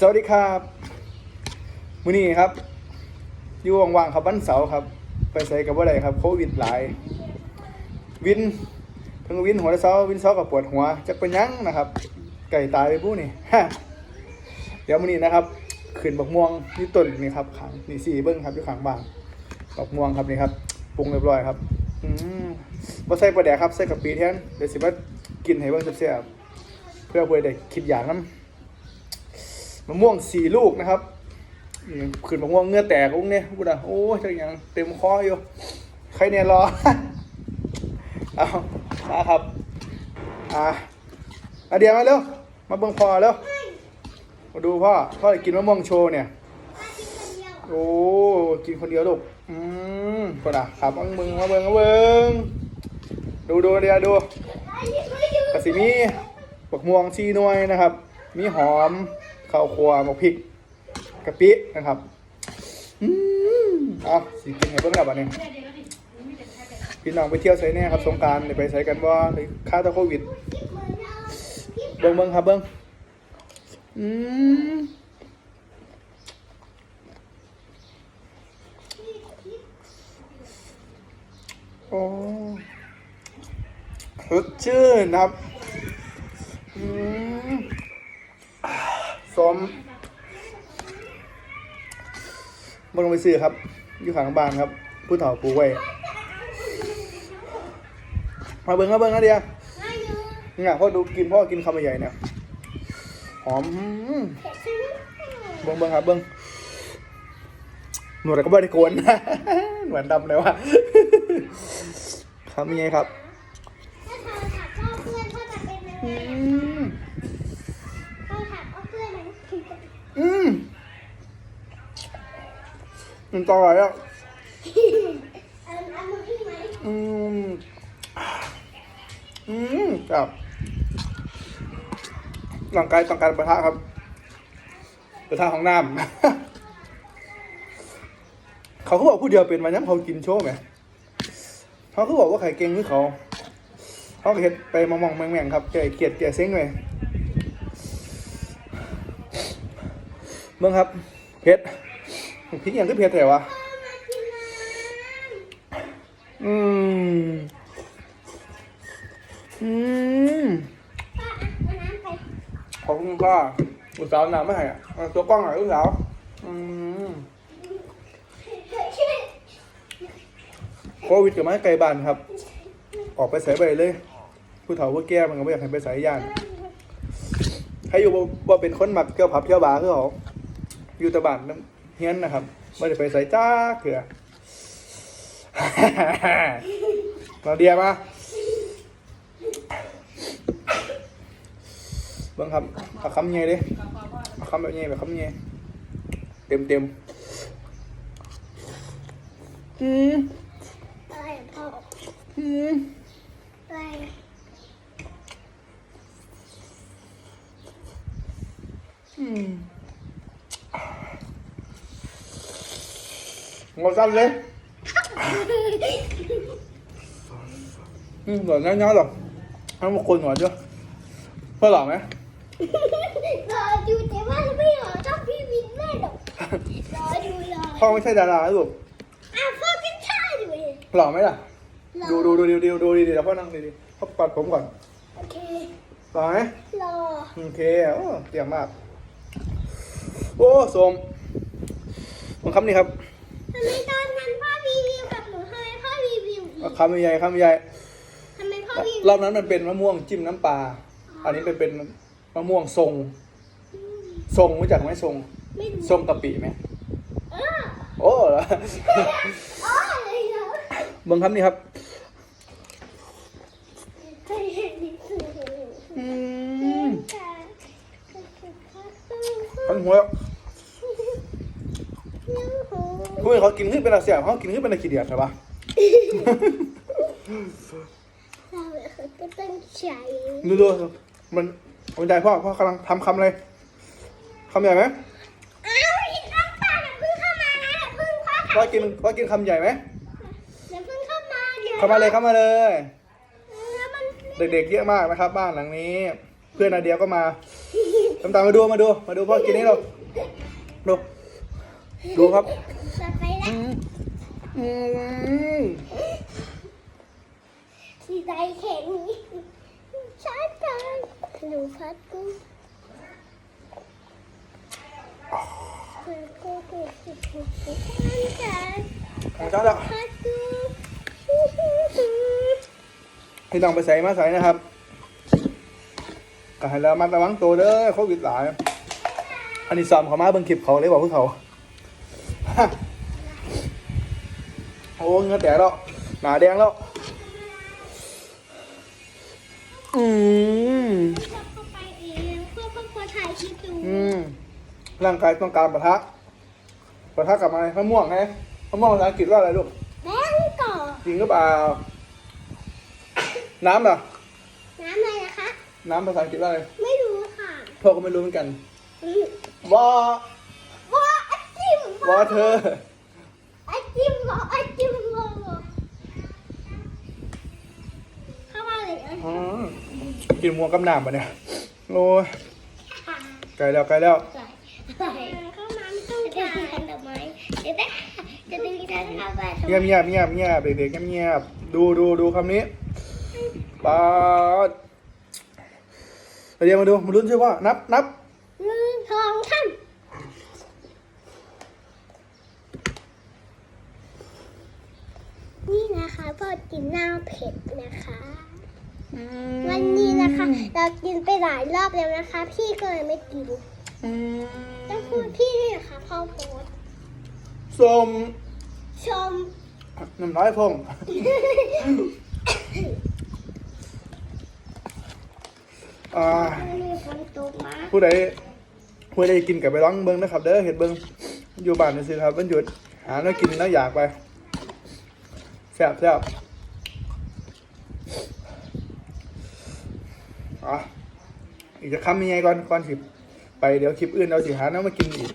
สวัสดีครับมื้อนี้ครับ อยู่ว่างๆครับวันเสาร์ครับ ไปใส่กับว่าไรครับโควิดหลาย วินทั้งวินหัวเสาร์วินเสาร์กับปวดหัวจะเป็นยังนะครับ ไก่ตายไปผู้นี่เดี๋ยวมื้อนี้นะครับขึ้นบักม่วงนี่ต้นนี่ครับขังนี่สี่เบิ้งครับอยู่ขังบานบักม่วงครับนี่ครับปรุงเรียบร้อยครับ อืมบ่ใส่ปลาแดกครับใส่กะปิแทนเดี๋ยวสิมากินให้เบิ่งแซ่บเพื่อเพื่อได้คิดอย่างนั้น มะม่วงสี่ลูกนะครับนี่ขึ้นมะม่วงเงื้อแตกอุ้งเนี่ยพูดอะโอ้ยจังยังเต็มคออยู่ใครเนี่ยรอเอามาครับอะอาเดียมาเร็วมาเบิ่งพ่อเร็วมาดูพ่อพ่อจะกินมะม่วงโชว์เนี่ยโอ้กินคนเดียวลูกอืมก็ด่ะขับมาเบิ่งมาเบิ่งมาเบิ่งดูดูเดียวดูกระสีมีบักม่วงชีนวยนะครับ มีหอม ข้าวคั่วหมกพริกกะปินะครับอืมเอาสิกินให้เบิ่งแล้วบัดนี้พี่น้องไปเที่ยวไสเน่ครับสงกรารไปไสกันบ่หรือค่าตะโควิด เบิ่งเบิ่งครับเบิ่งอืมโอ้สดชื่นครับ อืมสม บ่ต้องไปซื้อครับ อยู่ข้างบ้านครับ ผู้เฒ่าปลูกไว้มาเบิ่งมาเบิ่งนะเดียวเนี่ยพ่อดูกินพ่อกินคำใหญ่เนี่ยหอมเบิ่งเบิ่งครับเบิ่งหนวดก็ไม่ได้โกนหมือนดำเลยว่ะคำใหญ่ครับ ถ้าเธอถามพ่อเพื่อนพ่อจะเป็นยังไง อืม พ่อถามพ่อเพื่อนมัน อืม มันต่ออะไรอะเอาเอามือขึ้นไหมอืมอืมครับร่างกายต้องการประทะครับประทะของน้ำเขาก็บอกผู้เดียวเป็นมันยังเขากินโชว์ไหมเขาก็บอกว่าไข่เก่งคือเขาเขาก็เห็ดไปมองมองแมงแมงๆครับแก่เกลียดแก่เซ้งเลยเบิ่งครับเผ็ดพริ กอย่างที่เผ็ดแถวะอืม อืมขอบคุณค่ะอุตสาวหนาไม่ให้อะตัวกล้องหน่อยอุตสาวอืมโควิดกับไม้ไกลบ้านครับ ออกไปใส่ไปเลย ผู้เฒ่าผู้แก่มันก็ไม่อยากให้ไปใส่ย่านให้อยู่บ่บ่เป็นคนมักเที่ยวผับเที่ยวบาร์คือเขาอยู่แต่บ้านน้ำ เฮียนนะครับไม่ได้ไปใส่จ้าเถื่อมาเดียมาเบิ่งครับเอาคำเงี้ยดิเอาคำแบบเงี้ยแบบคำเงี้ยเต็มเต็มอืมอืมอืม งอสั้นเลยอืมหน่อยน้อยๆหรอกให้มาคนหน่อยเจ้าเพื่อหล่อไหมรอดูแต่ว่าไม่รอชอบพี่วินแม่หรอกรอดูรอพ่อไม่ใช่ดารานะลูกอ้าวพ่อก็ใช่ดิเว้ยหล่อไหมล่ะรอดูดูดูดูดูดูดีๆเดี๋ยวพ่อนั่งดีๆพ่อปัดผมก่อนโอเคหล่อไหมรอโอเคโอ้เตียงมาก โอ้สมผมคำนี้ครับ ทำไมตอนนั้นพ่อรีวิวกับหนูทำไมพ่อรีวิวอีกคำใหญ่คำใหญ่ทำไมพ่อรีวิวรอบนั้นมันเป็นมะม่วงจิ้มน้ำปลาอันนี้เป็นเป็นมะม่วงทรง ทรงรู้จักไหมทรงไม่รู้ทรงกะปิไหมเออโอ้เหรออ๋อเลยเหรอเบิ่งคำนี้ครับเคยเห็นหนังสืออือืมมขันหัว คุณเขากินขึ้นเป็นอะไรเสียเขากินขึ้นเป็นอะไรขี้เดียดใช่ปะเราก็ต้องใช้ดูดูมันมันใจพ่อพ่อกำลังทำคำอะไรคำใหญ่ไหมอ้าวอีกน้ำตาลเพิ่งเข้ามานะเพิ่งพ่อพ่อกินพ่อกินคำใหญ่ไหมเดี๋ยวเพิ่งเข้ามาเดี๋ยวเข้ามาเลยเข้ามาเลย แล้วมันเด็กๆเยอะมากนะครับ บ้านหลังนี้ เพื่อนนาเดียก็มาน้ำตาลมาดูมาดู มาดูพ่อกินนี่เราดู ดูครับจะไปแล้อืวมอืมสีใจแข็งช้าจังหนูพัดกุ้งพัดกุ้งกุ้งกุ้งกุ้งกุ้งจังของเจ้าแล้วพัดกุ้งพี่น้องไปใส่มาใส่นะครับก็ให้เรามาระวังตัวเด้อโควิดหลาย อันนี้ซ้อมเขามาเบิ่งคลิปเขาเลยบอกพวกเขา โอ้เหงือแตกแล้ว หนาแดงแล้ว อืมจะเข้าไปเองเพื่อเพื่อคนถ่ายคลิปดูอืมร่างกายต้องการปะทะปะทะกับอะไรมะม่วงไงมะม่วงภาษาอังกฤษว่าอะไรลูกแบงก่อจริงหรือเปล่า น้ำเหรอ น้ำอะไรนะคะ น้ำภาษาอังกฤษว่าอะไร ไม่รู้ค่ะพ่อก็ไม่รู้เหมือนกันอืมวอว่าไอจิม วอเธอไอจิมบอกไอจิมบอกเข้ามาเลยเอ้ยอืมกินม่วงกับน้ำปะเนี่ยโอ้ยไกลแล้วไกลแล้วใส่ใส่เข้ามาไม่ต้องถ่ายดอกไม้เดี๋ยวได้จะดึงฉันเข้าไปเงียบเงียบเงียบเงียบเด็กๆเงียบๆดูดูดูคำนี้ปาดเดี๋ยวมาดูมาลุ้นใช่ว่านับนับหนึ่งสองสามนี่นะคะ พอกินหน้าเผ็ดนะคะ วันนี้นะคะ เรากินไปหลายรอบแล้วนะคะ พี่ก็เลยไม่กินก็คือพี่นี่นะคะพ่อโพสต์ส้มชมน้ำน้อยพงอ่ามีคนตกมาผู้ใดผู้ใดกินกับไปร้องเบิ้งนะครับ เด้อเห็ดเบิ้งอยู่บ้านนี่สิครับวันหยุดหาแล้วกินแล้วอยากไปแซ่บแซ่บอะอีกจะคำยังไงก่อนก่อนสิไปเดี๋ยวคลิปอื่นเราสิหาแล้วมากินอีก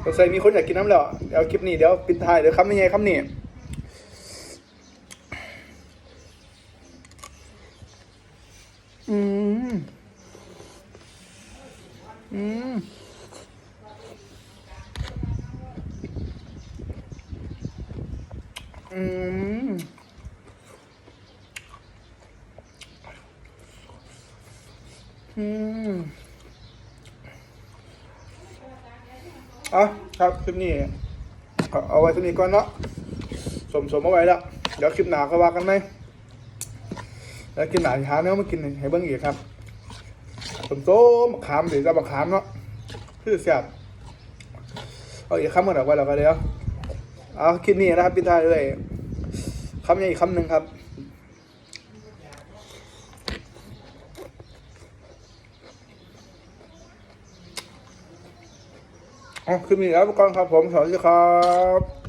เราใส่มีคนอยากกินน้ำแล้วเดี๋ยวคลิปนี้เดี๋ยวปิดท้ายเดี๋ยวคำยังไงคำนี้อืม อืม อืมอืมอะครับคลิปนี้เอาไว้เท่านี้ก่อนเนาะสมสมเอาไว้แล้วเดี๋ยวคลิปหนาก็ว่ากันไหมแล้วกินหนาหาเนื้อมากินให้เบิ้งอีกครับต้มโต้มะขามหรือกับมะขามเนาะคือเสียบเอาอีกคำกันออกไปแล้วก็เดี๋ยว เอาคลิปนี้นะครับปิดท้ายเลยคำใหญ่อีกคำหนึ่งครับ อ๋อคลิปนี้แล้วก่อนครับผม สวัสดีครับ